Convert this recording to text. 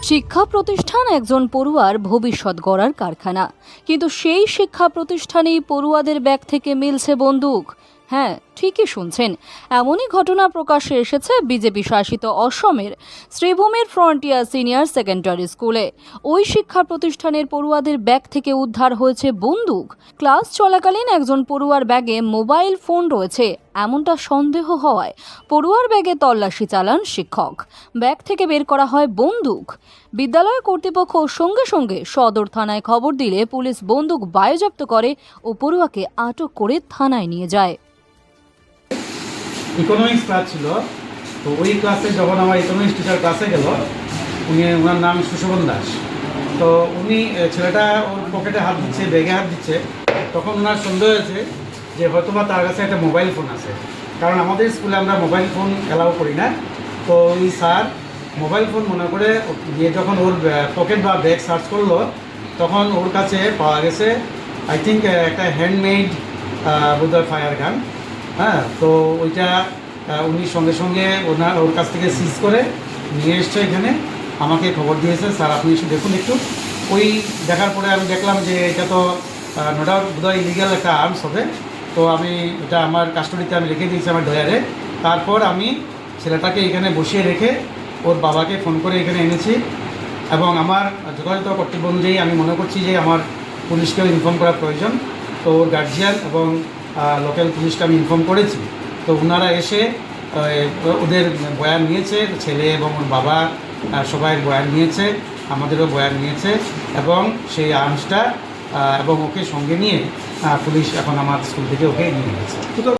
শিক্ষা প্রতিষ্ঠান একজন পড়ুয়ার ভবিষ্যৎ গড়ার কারখানা। কিন্তু সেই শিক্ষা প্রতিষ্ঠানেই পড়ুয়াদের ব্যাগ থেকে মিলছে বন্দুক। হ্যাঁ ঠিকই শুনছেন। এমনই ঘটনা প্রকাশ্যে এসেছে বিজেপি শাসিত অসমের শ্রীভূমির ফ্রন্টিয়ার সিনিয়র সেকেন্ডারি স্কুলে ওই শিক্ষা প্রতিষ্ঠানের পড়ুয়াদের ব্যাগ থেকে উদ্ধার হয়েছে বন্দুক। ক্লাস চলাকালীন একজন পড়ুয়ার ব্যাগে মোবাইল ফোন রয়েছে। এমনটা সন্দেহ হওয়ায় পড়ুয়ার ব্যাগে তল্লাশি চালান শিক্ষক। ব্যাগ থেকে বের করা হয় বন্দুক। বিদ্যালয় কর্তৃপক্ষ সঙ্গে সঙ্গে সদর থানায় খবর দিলে পুলিশ বন্দুক বায়োজপ্ত করে ও পড়ুয়াকে আটক করে থানায় নিয়ে যায়। ইকোনমিক্স ক্লাস ছিল। তো ওই ক্লাসে যখন আমার ইকোনমিক্স টিচার ক্লাসে গেল, উনি ওনার নাম সুশোভন দাস। তো উনি ছেলেটা ওর পকেটে হাত দিচ্ছে ব্যাগে হাত দিচ্ছে। তখন ওনার সন্দেহ হয়েছে যে হয়তোবা তার কাছে একটা মোবাইল ফোন আছে। কারণ আমাদের স্কুলে আমরা মোবাইল ফোন অ্যালাউ করি না। তো ওই স্যার মোবাইল ফোন মনে করে গিয়ে যখন ওর পকেট বা ব্যাগ সার্চ করল, তখন ওর কাছে পাওয়া গেছে আই থিঙ্ক একটা হ্যান্ডমেড বোধহয় ফায়ার গান হ্যাঁ তো ওইটা উনি সঙ্গে সঙ্গে ওনার, ওর কাছ থেকে সিজ করে নিয়ে এসছে এখানে। আমাকে খবর দিয়েছে, স্যার আপনি এসে দেখুন একটু। ওই দেখার পরে আমি দেখলাম যে এটা তো নো ডাউট বোধহয় ইলিগাল একটা আর্মস হবে। তো আমি এটা আমার কাস্টডিতে আমি রেখে দিয়েছি আমার ডয়ারে তারপর আমি ছেলেটাকে এখানে বসিয়ে রেখে ওর বাবাকে ফোন করে এখানে এনেছি। এবং আমার যথাযথ কর্তব্য অনুযায়ী আমি মনে করছি যে আমার পুলিশকেও ইনফর্ম করা প্রয়োজন। তো ওর গার্জিয়ান এবং লোকাল পুলিশকে আমি ইনফর্ম করেছি। তো ওনারা এসে ওদের বয়ান নিয়েছে, ছেলে এবং ওর বাবা সবাই বয়ান নিয়েছে, আমাদেরও বয়ান নিয়েছে এবং সেই আর্মসটা এবং ওকে সঙ্গে নিয়ে পুলিশ এখন আমার স্কুল থেকে ওকে নিয়ে গেছে।